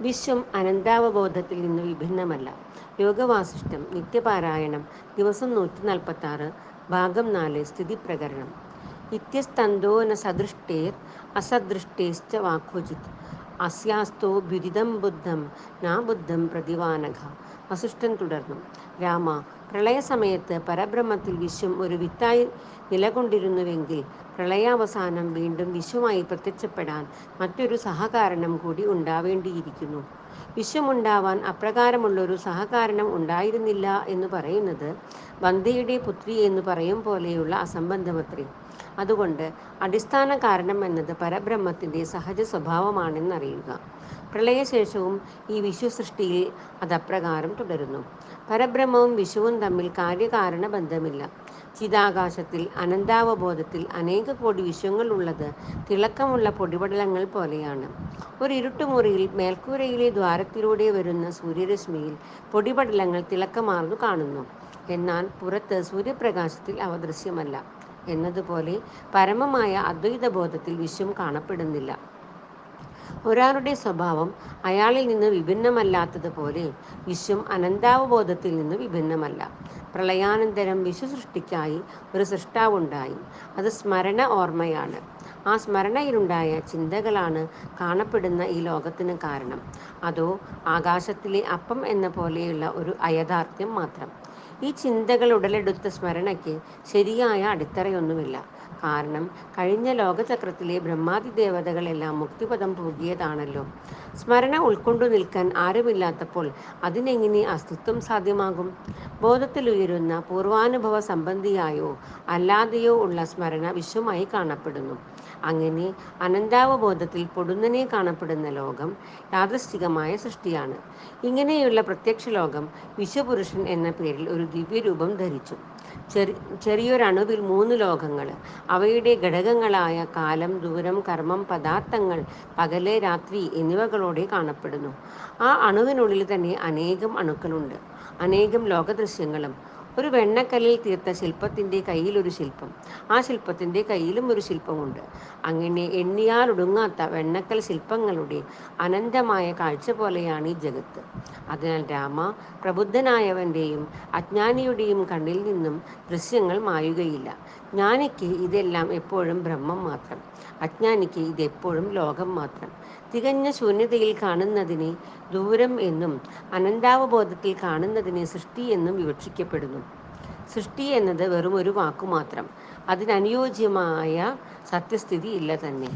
വിശ്വം അനന്താവബോധത്തിൽ നിന്ന് വിഭിന്നമല്ല. യോഗവാസിഷ്ടം നിത്യപാരായണം ദിവസം നൂറ്റി നാൽപ്പത്തി ആറ് ഭാഗം നാല് സ്ഥിതി പ്രകരണം ഇത്യസ്തന്തോ ന സദൃഷ്ടേർ അസദൃഷ്ടേശ്ച വാക്കോചിത് അസ്യാസ്തോ ബിരുദം ബുദ്ധം നാ ബുദ്ധം പ്രതിവാനഘ. വസിഷ്ഠൻ തുടർന്നു. രാമ പ്രളയസമയത്ത് പരബ്രഹ്മത്തിൽ വിശ്വം ഒരു വിത്തായി നിലകൊണ്ടിരുന്നുവെങ്കിൽ പ്രളയാവസാനം വീണ്ടും വിശ്വമായി പ്രത്യക്ഷപ്പെടാൻ മറ്റൊരു സഹകാരണം കൂടി ഉണ്ടാവേണ്ടിയിരിക്കുന്നു. വിശ്വമുണ്ടാവാൻ അപ്രകാരമുള്ളൊരു സഹകാരണം ഉണ്ടായിരുന്നില്ല എന്ന് പറയുന്നത് വന്ധ്യയുടെ പുത്രി എന്ന് പറയും പോലെയുള്ള അസംബന്ധമത്രേ. അതുകൊണ്ട് അടിസ്ഥാന കാരണം എന്നത് പരബ്രഹ്മത്തിന്റെ സഹജ സ്വഭാവമാണെന്നറിയുക. പ്രളയശേഷവും ഈ വിശ്വസൃഷ്ടിയിൽ അതപ്രകാരം തുടരുന്നു. പരബ്രഹ്മവും വിശുവും തമ്മിൽ കാര്യകാരണ ബന്ധമില്ല. ചിതാകാശത്തിൽ അനന്താവബോധത്തിൽ അനേക കോടി വിശ്വങ്ങൾ ഉള്ളത് തിളക്കമുള്ള പൊടിപടലങ്ങൾ പോലെയാണ്. ഒരു ഇരുട്ടുമുറിയിൽ മേൽക്കൂരയിലെ ദ്വാരത്തിലൂടെ വരുന്ന സൂര്യരശ്മിയിൽ പൊടിപടലങ്ങൾ തിളക്കമാർന്നു കാണുന്നു. എന്നാൽ പുറത്ത് സൂര്യപ്രകാശത്തിൽ അവ ദൃശ്യമല്ല. എന്നതുപോലെ പരമമായ അദ്വൈത ബോധത്തിൽ വിശ്വം കാണപ്പെടുന്നില്ല. ഒരാളുടെ സ്വഭാവം അയാളിൽ നിന്ന് വിഭിന്നമല്ലാത്തതുപോലെ വിശ്വം അനന്താവബോധത്തിൽ നിന്ന് വിഭിന്നമല്ല. പ്രളയാനന്തരം വിശ്വസൃഷ്ടിക്കായി ഒരു സൃഷ്ടാവുണ്ടായി. അത് സ്മരണ ഓർമ്മയാണ്. ആ സ്മരണയിലുണ്ടായ ചിന്തകളാണ് കാണപ്പെടുന്ന ഈ ലോകത്തിന് കാരണം. അതോ ആകാശത്തിലെ അപ്പം എന്ന പോലെയുള്ള ഒരു അയഥാർത്ഥ്യം മാത്രം. ഈ ചിന്തകൾ ഉടലെടുത്ത സ്മരണയ്ക്ക് ശരിയായ അടിത്തറയൊന്നുമില്ല. കാരണം കഴിഞ്ഞ ലോകചക്രത്തിലെ ബ്രഹ്മാദി ദേവതകളെല്ലാം മുക്തിപദം പൂകിയതാണല്ലോ സ്മരണ ഉൾക്കൊണ്ടു നിൽക്കാൻ ആരുമില്ലാത്തപ്പോൾ അതിനെങ്ങനെ അസ്തിത്വം സാധ്യമാകും? ബോധത്തിലുയരുന്ന പൂർവാനുഭവ സംബന്ധിയായോ അല്ലാതെയോ ഉള്ള സ്മരണ വിശ്വമായി കാണപ്പെടുന്നു. അങ്ങനെ അനന്താവബോധത്തിൽ പൊടുന്നനെ കാണപ്പെടുന്ന ലോകം യാദൃശ്ചികമായ സൃഷ്ടിയാണ്. ഇങ്ങനെയുള്ള പ്രത്യക്ഷ ലോകം വിശ്വപുരുഷൻ എന്ന പേരിൽ ഒരു ദിവ്യരൂപം ധരിച്ചു. ചെറി ചെറിയൊരണുവിൽ മൂന്ന് ലോകങ്ങൾ. അവയുടെ ഘടകങ്ങളായ കാലം ദൂരം കർമ്മം പദാർത്ഥങ്ങൾ പകൽ രാത്രി എന്നിവകളോടെ കാണപ്പെടുന്നു. ആ അണുവിനുള്ളിൽ തന്നെ അനേകം അണുക്കളുണ്ട്. അനേകം ലോകദൃശ്യങ്ങളും ഒരു വെണ്ണക്കല്ലിൽ തീർത്ത ശില്പത്തിന്റെ കയ്യിലൊരു ശില്പം. ആ ശില്പത്തിന്റെ കയ്യിലും ഒരു ശില്പമുണ്ട്. അങ്ങനെ എണ്ണിയാലൊടുങ്ങാത്ത വെണ്ണക്കൽ ശില്പങ്ങളുടെ അനന്തമായ കാഴ്ച പോലെയാണ് ഈ ജഗത്ത്. അതിനാൽ രാമ പ്രബുദ്ധനായവന്റെയും അജ്ഞാനിയുടെയും കണ്ണിൽ നിന്നും ദൃശ്യങ്ങൾ മായുകയില്ല. ജ്ഞാനിക്ക് ഇതെല്ലാം എപ്പോഴും ബ്രഹ്മം മാത്രം. അജ്ഞാനിക്ക് ഇതെപ്പോഴും ലോകം മാത്രം. തികഞ്ഞ ശൂന്യതയിൽ കാണുന്നതിനെ ദൂരം എന്നും അനന്താവബോധത്തിൽ കാണുന്നതിനെ സൃഷ്ടി എന്നും വിവക്ഷിക്കപ്പെടുന്നു. സൃഷ്ടി എന്നത് വെറും ഒരു വാക്കുമാത്രം അതിനനുയോജ്യമായ സത്യസ്ഥിതി ഇല്ല തന്നെ.